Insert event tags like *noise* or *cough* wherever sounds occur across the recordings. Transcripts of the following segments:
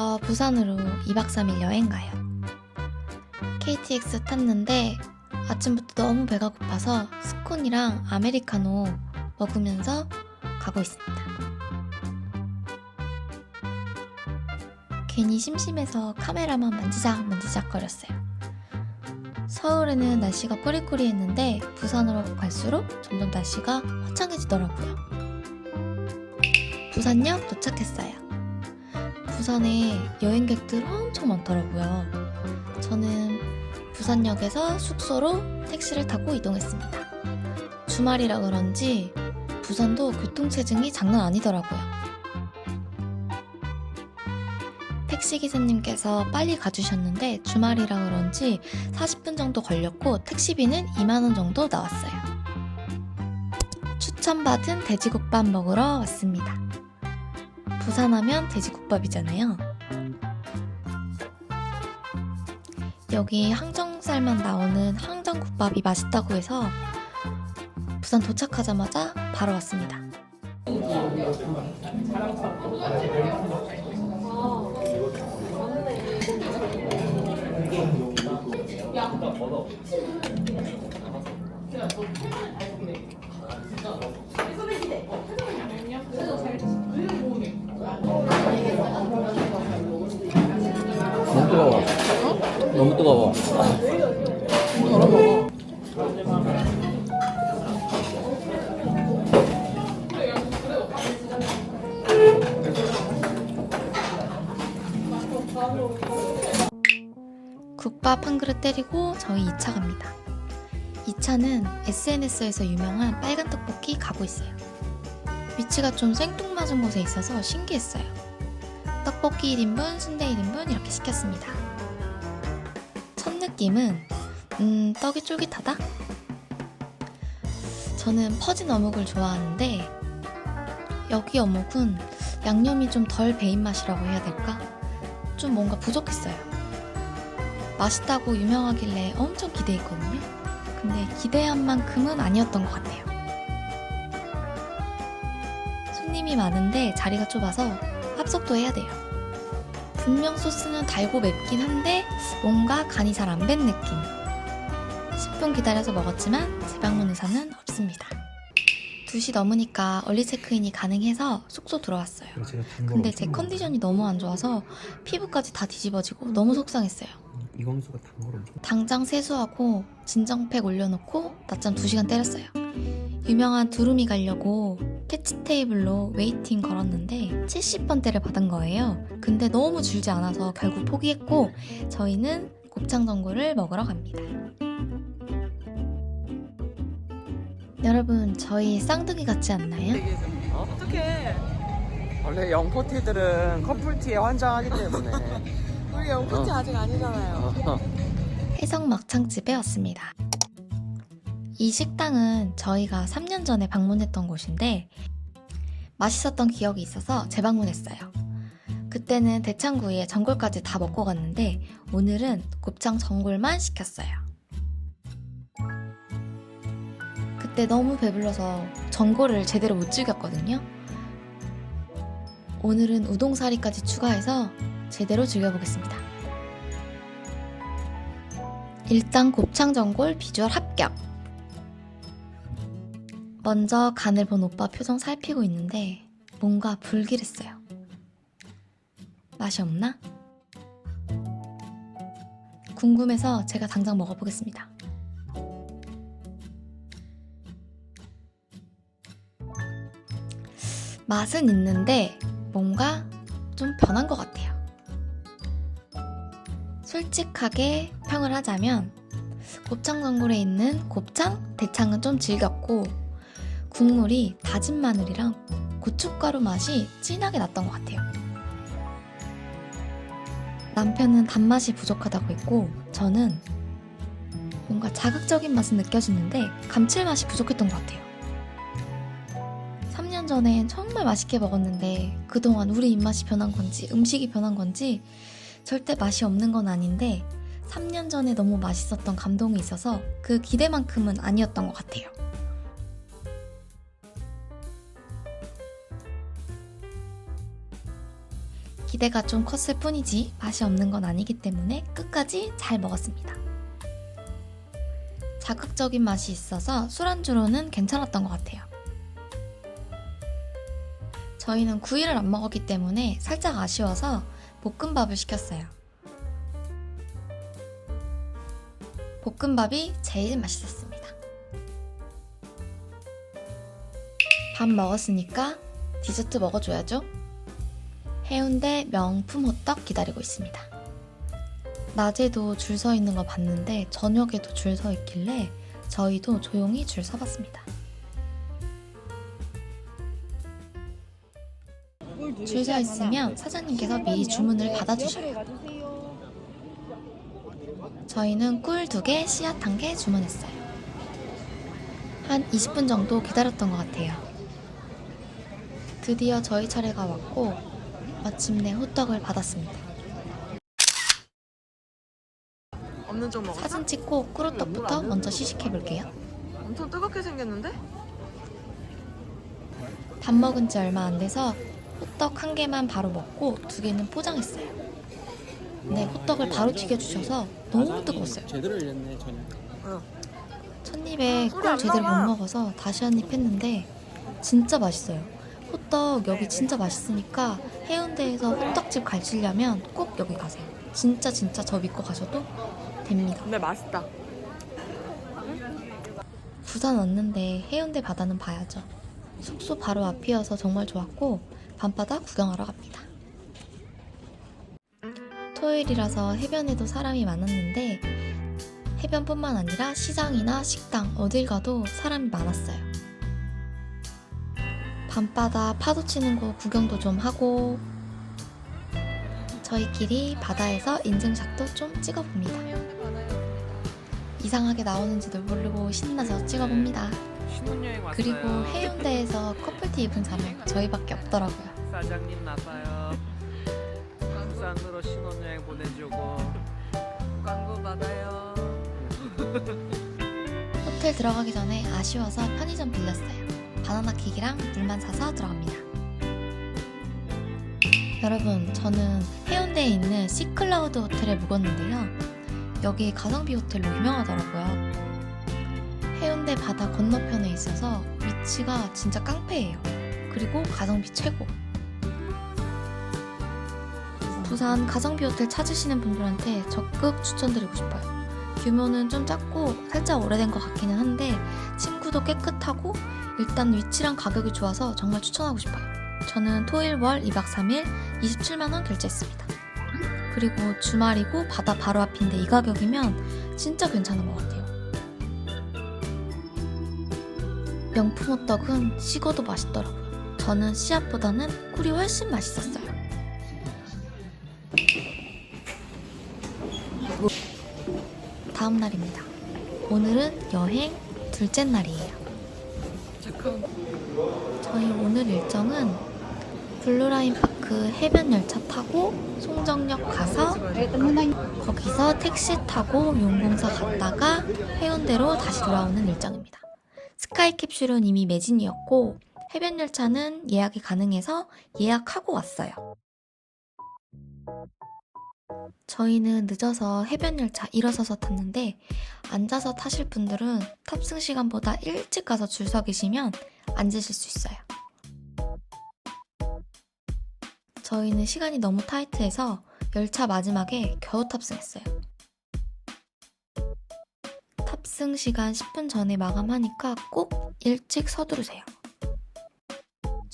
저 부산으로 2박 3일 여행 가요. KTX 탔는데 아침부터 너무 배가 고파서 스콘이랑 아메리카노 먹으면서 가고 있습니다. 괜히 심심해서 카메라만 만지작 만지작 거렸어요. 서울에는 날씨가 꾸리꾸리했는데 부산으로 갈수록 점점 날씨가 화창해지더라고요. 부산역 도착했어요. 부산에 여행객들 엄청 많더라고요. 저는 부산역에서 숙소로 택시를 타고 이동했습니다. 주말이라 그런지 부산도 교통체증이 장난 아니더라고요. 택시 기사님께서 빨리 가주셨는데 주말이라 그런지 40분 정도 걸렸고 택시비는 2만원 정도 나왔어요. 추천받은 돼지국밥 먹으러 왔습니다. 부산하면 돼지국밥이잖아요. 여기 항정살만 나오는 항정국밥이 맛있다고 해서 부산 도착하자마자 바로 왔습니다. 너무 뜨거워. 국밥 한 그릇 때리고 저희 2차 갑니다. 2차는 SNS에서 유명한 빨간 떡볶이 가고 있어요. 위치가 좀 생뚱맞은 곳에 있어서 신기했어요. 떡볶이 1인분, 순대 1인분 이렇게 시켰습니다. 첫 느낌은 음, 떡이 쫄깃하다? 저는 퍼진 어묵을 좋아하는데 여기 어묵은 양념이 좀 덜 배인 맛이라고 해야 될까? 좀 뭔가 부족했어요. 맛있다고 유명하길래 엄청 기대했거든요. 근데 기대한 만큼은 아니었던 것 같아요. 손님이 많은데 자리가 좁아서 합석도 해야 돼요. 분명 소스는 달고 맵긴 한데 뭔가 간이 잘 안 밴 느낌. 10분 기다려서 먹었지만 재방문 의사는 없습니다. 2시 넘으니까 얼리 체크인이 가능해서 숙소 들어왔어요. 근데 제 컨디션이 너무 안 좋아서 피부까지 다 뒤집어지고 너무 속상했어요. 이광수가 단걸 엄청. 당장 세수하고 진정팩 올려놓고 낮잠 2시간 때렸어요. 유명한 두루미 가려고 캐치 테이블로 웨이팅 걸었는데 70번대를 받은 거예요. 근데 너무 줄지 않아서 결국 포기했고 저희는 곱창 전골을 먹으러 갑니다. 여러분 저희 쌍둥이 같지 않나요? 어떡해. 원래 영포티들은 커플티에 환장하기 때문에. *laughs* 우리 영포티 어. 아직 아니잖아요. 해성 막창집에 왔습니다. 이 식당은 저희가 3년 전에 방문했던 곳인데 맛있었던 기억이 있어서 재방문했어요. 그때는 대창구이에 전골까지 다 먹고 갔는데 오늘은 곱창 전골만 시켰어요. 그때 너무 배불러서 전골을 제대로 못 즐겼거든요. 오늘은 우동사리까지 추가해서 제대로 즐겨보겠습니다. 일단 곱창 전골 비주얼 합격. 먼저 간을 본 오빠 표정 살피고 있는데 뭔가 불길했어요. 맛이 없나? 궁금해서 제가 당장 먹어보겠습니다. 맛은 있는데 뭔가 좀 변한 것 같아요. 솔직하게 평을 하자면 곱창 전골에 있는 곱창, 대창은 좀 질겼고 국물이 다진 마늘이랑 고춧가루 맛이 진하게 났던 것 같아요. 남편은 단맛이 부족하다고 했고 저는 뭔가 자극적인 맛은 느껴지는데 감칠맛이 부족했던 것 같아요. 3년 전엔 정말 맛있게 먹었는데 그동안 우리 입맛이 변한 건지 음식이 변한 건지 절대 맛이 없는 건 아닌데 3년 전에 너무 맛있었던 감동이 있어서 그 기대만큼은 아니었던 것 같아요. 기대가 좀 컸을 뿐이지 맛이 없는 건 아니기 때문에 끝까지 잘 먹었습니다. 자극적인 맛이 있어서 술안주로는 괜찮았던 것 같아요. 저희는 구이를 안 먹었기 때문에 살짝 아쉬워서 볶음밥을 시켰어요. 볶음밥이 제일 맛있었습니다. 밥 먹었으니까 디저트 먹어줘야죠. 해운대 명품 호떡 기다리고 있습니다. 낮에도 줄 서 있는 거 봤는데 저녁에도 줄 서 있길래 저희도 조용히 줄 서봤습니다. 줄 서 있으면 사장님께서 미리 주문을 받아주셔요. 저희는 꿀 두 개, 씨앗 한 개 주문했어요. 한 20분 정도 기다렸던 것 같아요. 드디어 저희 차례가 왔고 마침내 호떡을 받았습니다. 없는 쪽 먹었어? 사진 찍고 꿀호떡부터 먼저 시식해 볼게요. 엄청 뜨겁게 생겼는데? 밥 먹은 지 얼마 안 돼서 호떡 한 개만 바로 먹고 두 개는 포장했어요. 근데 호떡을 바로 튀겨주셔서 너무 뜨거웠어요. 제대로 일했네 저녁. 응. 첫 입에 꿀이 꿀안 제대로. 못 먹어서 다시 한 입 했는데 진짜 맛있어요. 호떡 여기 진짜 맛있으니까 해운대에서 호떡집 가시려면 꼭 여기 가세요. 진짜 진짜 저 믿고 가셔도 됩니다. 근데 맛있다. 부산 왔는데 해운대 바다는 봐야죠. 숙소 바로 앞이어서 정말 좋았고 밤바다 구경하러 갑니다. 토요일이라서 해변에도 사람이 많았는데 해변뿐만 아니라 시장이나 식당 어딜 가도 사람이 많았어요. 밤바다 파도 치는 곳 구경도 좀 하고 저희끼리 바다에서 인증샷도 좀 찍어봅니다. 이상하게 나오는지도 모르고 신나서 찍어봅니다. 그리고 해운대에서 커플티 입은 사람 저희밖에 없더라고요. 사장님 나빠요. 부산으로 신혼여행 보내주고. 광고 받아요. 호텔 들어가기 전에 아쉬워서 편의점 빌렸어요. 바나나 킥이랑 물만 사서 들어갑니다. 여러분, 저는 해운대에 있는 시클라우드 호텔에 묵었는데요. 여기 가성비 호텔로 유명하더라고요. 해운대 바다 건너편에 있어서 위치가 진짜 깡패예요. 그리고 가성비 최고. 부산 가성비 호텔 찾으시는 분들한테 적극 추천드리고 싶어요. 규모는 좀 작고 살짝 오래된 것 같기는 한데 침구도 깨끗하고 일단 위치랑 가격이 좋아서 정말 추천하고 싶어요. 저는 토일 월 2박 3일 27만원 결제했습니다. 그리고 주말이고 바다 바로 앞인데 이 가격이면 진짜 괜찮은 것 같아요. 명품 호떡은 식어도 맛있더라고요. 저는 씨앗보다는 꿀이 훨씬 맛있었어요. 다음 날입니다. 오늘은 여행 둘째 날이에요. 저희 오늘 일정은 블루라인 파크 해변 열차 타고 송정역 가서 거기서 택시 타고 용궁사 갔다가 해운대로 다시 돌아오는 일정입니다. 스카이 캡슐은 이미 매진이었고 해변 열차는 예약이 가능해서 예약하고 왔어요. 저희는 늦어서 해변 열차 일어서서 탔는데 앉아서 타실 분들은 탑승 시간보다 일찍 가서 줄 서 계시면 앉으실 수 있어요. 저희는 시간이 너무 타이트해서 열차 마지막에 겨우 탑승했어요. 탑승 시간 10분 전에 마감하니까 꼭 일찍 서두르세요.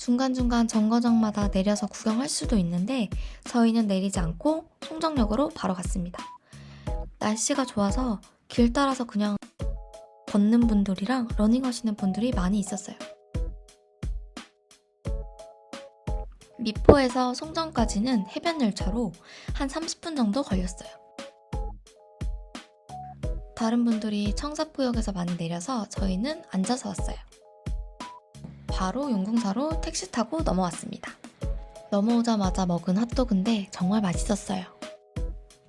중간중간 정거장마다 내려서 구경할 수도 있는데 저희는 내리지 않고 송정역으로 바로 갔습니다. 날씨가 좋아서 길 따라서 그냥 걷는 분들이랑 러닝 하시는 분들이 많이 있었어요. 미포에서 송정까지는 해변 열차로 한 30분 정도 걸렸어요. 다른 분들이 청사포역에서 많이 내려서 저희는 앉아서 왔어요. 바로 용궁사로 택시 타고 넘어왔습니다. 넘어오자마자 먹은 핫도그인데 정말 맛있었어요.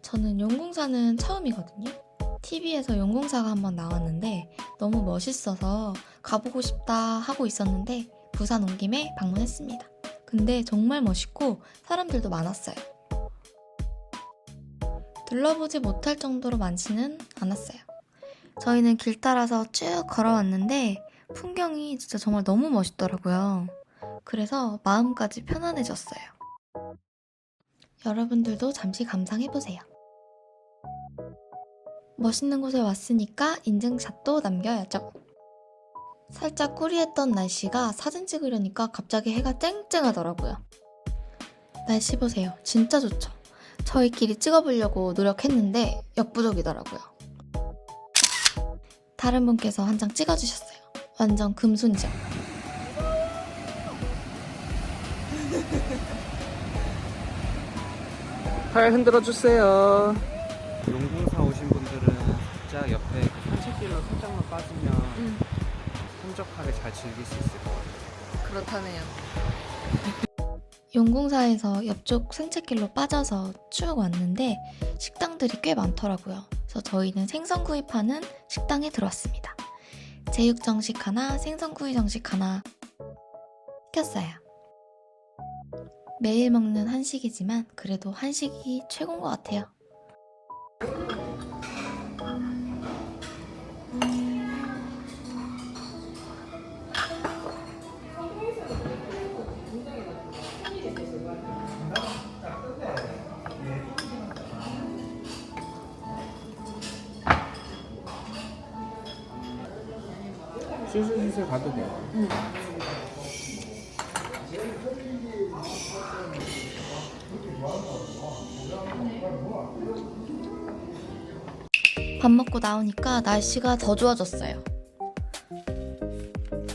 저는 용궁사는 처음이거든요. TV에서 용궁사가 한번 나왔는데 너무 멋있어서 가보고 싶다 하고 있었는데 부산 온 김에 방문했습니다. 근데 정말 멋있고 사람들도 많았어요. 둘러보지 못할 정도로 많지는 않았어요. 저희는 길 따라서 쭉 걸어왔는데 풍경이 진짜 정말 너무 멋있더라고요. 그래서 마음까지 편안해졌어요. 여러분들도 잠시 감상해보세요. 멋있는 곳에 왔으니까 인증샷도 남겨야죠. 살짝 꾸리했던 날씨가 사진 찍으려니까 갑자기 해가 쨍쨍하더라고요. 날씨 보세요. 진짜 좋죠? 저희끼리 찍어보려고 노력했는데 역부족이더라고요. 다른 분께서 한 장 찍어주셨어요. 완전 금손죠. 팔 흔들어 주세요. 용궁사 오신 분들은 살짝 옆에 그 산책길로 살짝만 빠지면 응. 한적하게 잘 즐길 수 있을 것 같아요. 그렇다네요. 용궁사에서 옆쪽 산책길로 빠져서 쭉 왔는데 식당들이 꽤 많더라고요. 그래서 저희는 생선 구이파는 식당에 들어왔습니다. 제육 정식 하나, 생선 구이 정식 하나 시켰어요. 매일 먹는 한식이지만 그래도 한식이 최고인 것 같아요. 슬슬슬슬 가도 돼요. 밥 먹고 나오니까 날씨가 더 좋아졌어요.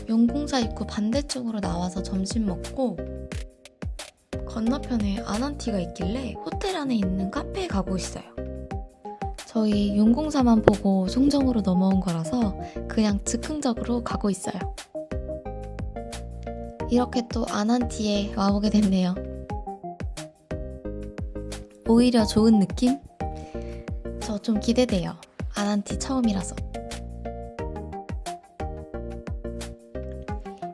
용궁사 입구 반대쪽으로 나와서 점심 먹고 건너편에 아난티가 있길래 호텔 안에 있는 카페에 가고 있어요. 저희 용궁사만 보고 송정으로 넘어온 거라서 그냥 즉흥적으로 가고 있어요. 이렇게 또 아난티에 와보게 됐네요. 오히려 좋은 느낌? 저 좀 기대돼요. 아난티 처음이라서.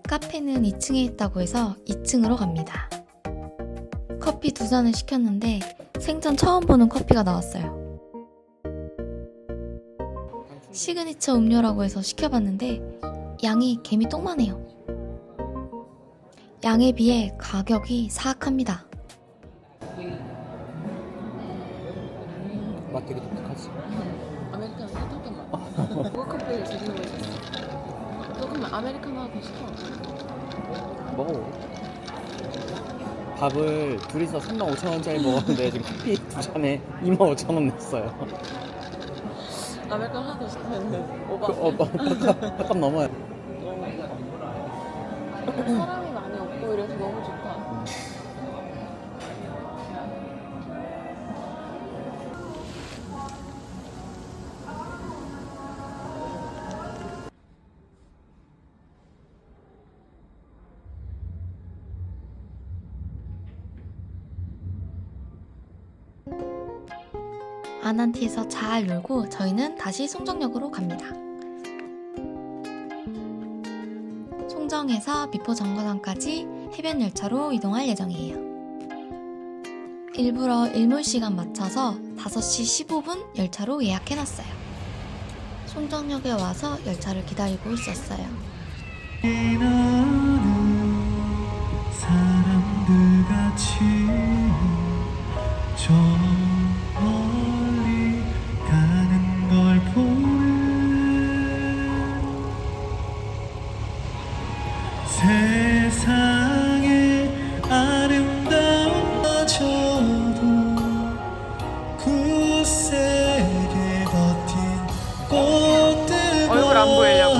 카페는 2층에 있다고 해서 2층으로 갑니다. 커피 두 잔을 시켰는데 생전 처음 보는 커피가 나왔어요. 시그니처 음료라고 해서 시켜봤는데 양이 개미 똥만 해요. 양에 비해 가격이 사악합니다. 맛 되게 독특하지? 아메리카노 사탕 맛. 무커피를 드시는 거 있었어. 조금 아메리카노 더 시켜. 먹어. 밥을 둘이서 3만 5천 원짜리 먹었는데 지금 커피 두 잔에 2만 5천 원 냈어요. 아메리카노 하나 더 시키면 오바. 그, 어, 뭐, 약간, 약간 넘어요. 사람 아난티에서 잘 놀고 저희는 다시 송정역으로 갑니다. 송정에서 미포 정거장까지 해변 열차로 이동할 예정이에요. 일부러 일몰 시간 맞춰서 5시 15분 열차로 예약해놨어요. 송정역에 와서 열차를 기다리고 있었어요. 사람들 같이 저 안 보이려고.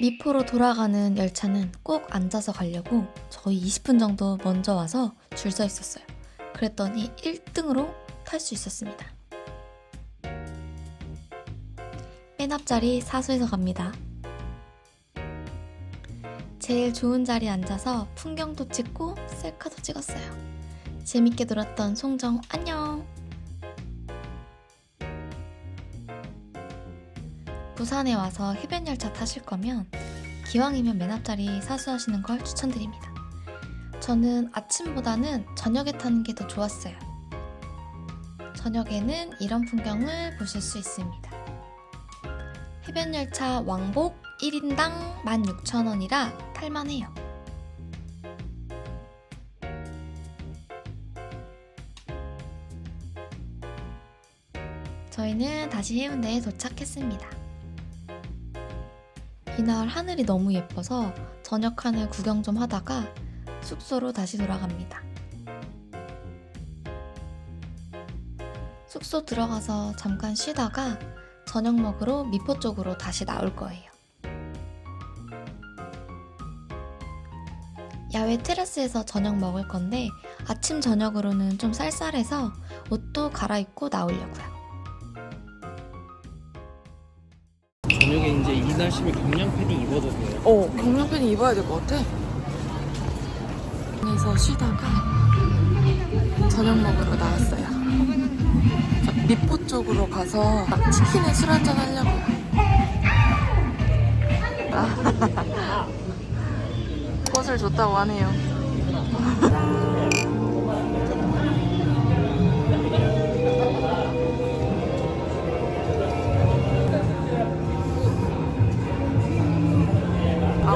집으로 돌아가는 열차는 꼭 앉아서 가려고 저희 20분 정도 먼저 와서 줄 서 있었어요. 그랬더니 1등으로 탈 수 있었습니다. 맨 앞자리 사수해서 갑니다. 제일 좋은 자리에 앉아서 풍경도 찍고 셀카도 찍었어요. 재밌게 놀았던 송정 안녕! 부산에 와서 해변 열차 타실 거면 기왕이면 맨 앞자리 사수하시는 걸 추천드립니다. 저는 아침보다는 저녁에 타는 게 더 좋았어요. 저녁에는 이런 풍경을 보실 수 있습니다. 해변 열차 왕복 1인당 16,000원이라 탈만해요. 저희는 다시 해운대에 도착했습니다. 이날 하늘이 너무 예뻐서 저녁 하늘 구경 좀 하다가 숙소로 다시 돌아갑니다. 숙소 들어가서 잠깐 쉬다가 저녁 먹으러 미포 쪽으로 다시 나올 거예요. 야외 테라스에서 저녁 먹을 건데 아침 저녁으로는 좀 쌀쌀해서 옷도 갈아입고 나오려고요. 저녁에 이제 이 날씨면 경량 패딩 입어도 돼요. 어, 경량팬 입어야 될 것 같아. 그래서 쉬다가 저녁 먹으러 나왔어요. 자, 미포 쪽으로 가서 치킨에 술 한잔 하려고요. *laughs* 꽃을 줬다고 하네요. *laughs*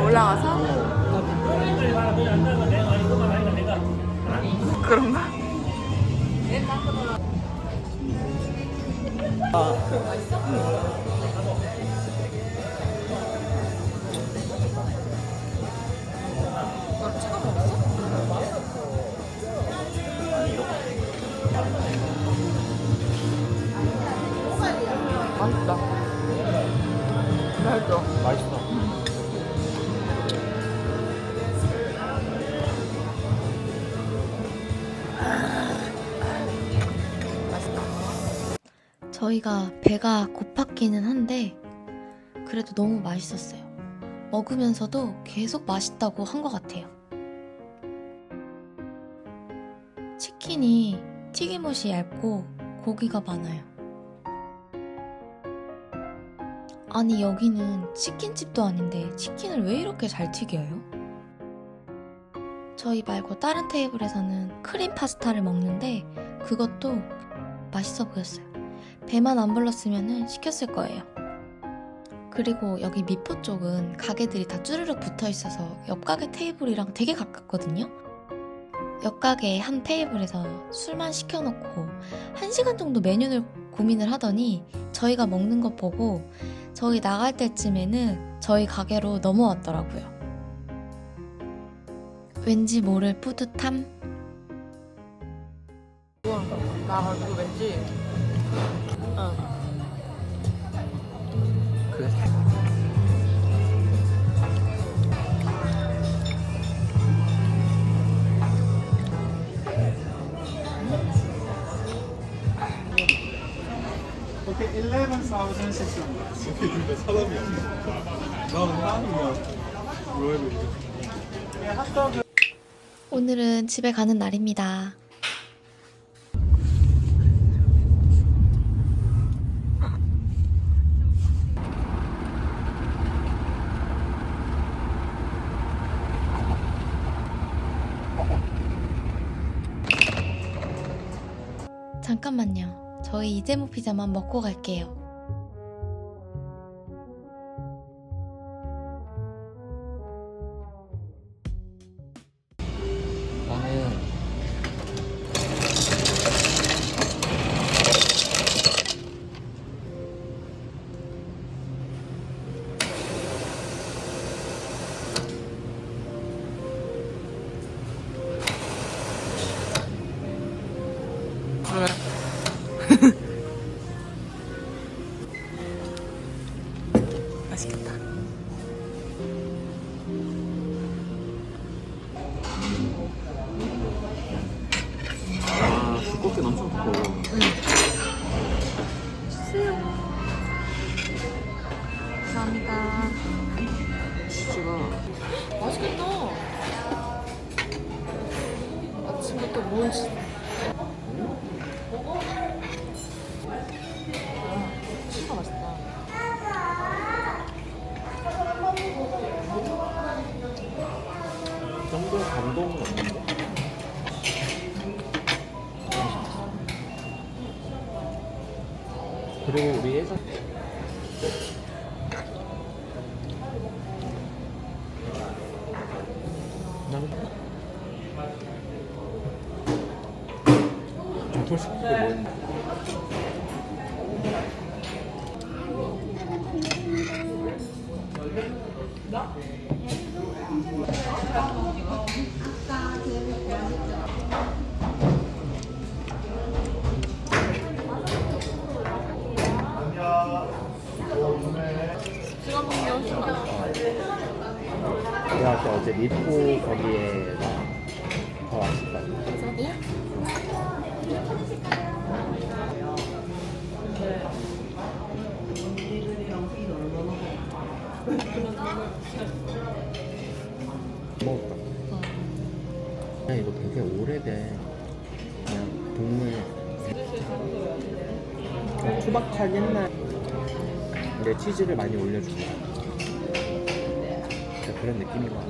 올라가서? 그런가? 너 저희가 배가 고팠기는 한데 그래도 너무 맛있었어요. 먹으면서도 계속 맛있다고 한 것 같아요. 치킨이 튀김옷이 얇고 고기가 많아요. 아니 여기는 치킨집도 아닌데 치킨을 왜 이렇게 잘 튀겨요? 저희 말고 다른 테이블에서는 크림 파스타를 먹는데 그것도 맛있어 보였어요. 배만 안 불렀으면 시켰을 거예요. 그리고 여기 미포 쪽은 가게들이 다 쭈르륵 붙어 있어서 옆 가게 테이블이랑 되게 가깝거든요. 옆 가게 한 테이블에서 술만 시켜놓고 한 시간 정도 메뉴를 고민을 하더니 저희가 먹는 것 보고 저희 나갈 때쯤에는 저희 가게로 넘어왔더라고요. 왠지 모를 뿌듯함? 우와, 나가지고 왠지. Okay, 11,600. 오케이, 근데 사람이 없어. 나 사람이야. 왜 오늘은 집에 가는 날입니다. 잠깐만요. 저희 이재모 피자만 먹고 갈게요. 아, 두껍긴 엄청 두꺼워. 전 먹을까? 그냥 이거 되게 오래된 그냥 동물. 어, 초박한 옛날. 근데 치즈를 많이 올려준 거야. 그런 느낌인 것 같아